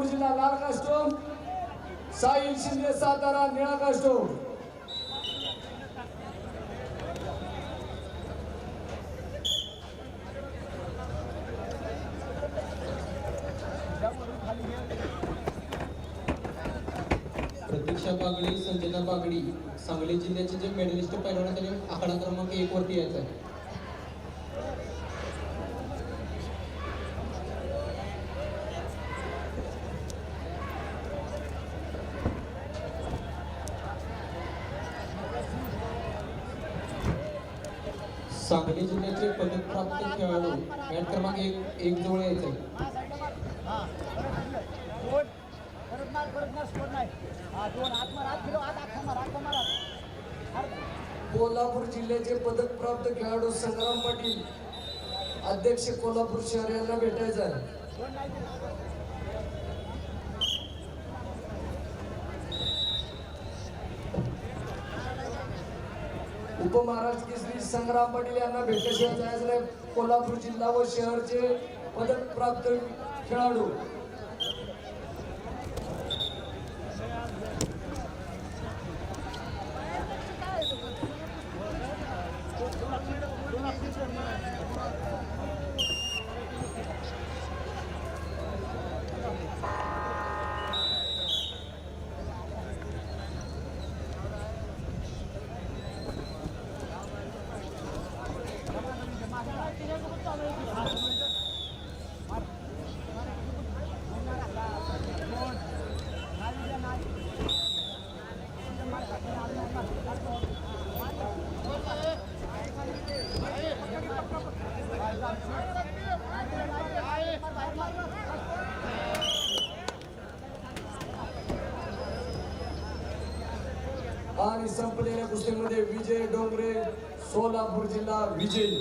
सोलापूर जिल्हा लाल कास्टोम साहिल शिंदे सातारा निळा कास्टोम. प्रतीक्षा बागडी संजना बागडी सांगली जिल्ह्याचे जे मेडलिस्ट पैलवान आकडा क्रमांक एक वरती यायचा आहे. सांगली जिल्ह्याचे पदक प्राप्त खेळाडू मॅट क्रमांक एक एक जवळ यायचे. कोल्हापूर जिल्ह्याचे पदक प्राप्त खेळाडू संग्राम पाटील अध्यक्ष कोल्हापूर शहर यांना भेटायचं आहे. उपमहाराज केसरी संग्राम पाटील यांना भेटल्याशिवाय जायचं नाही. कोल्हापूर जिल्हा व शहरचे पदक प्राप्त खेळाडू. आणि संपलेल्या कुस्तीमध्ये विजय डोंगरे सोलापूर जिल्हा विजयी.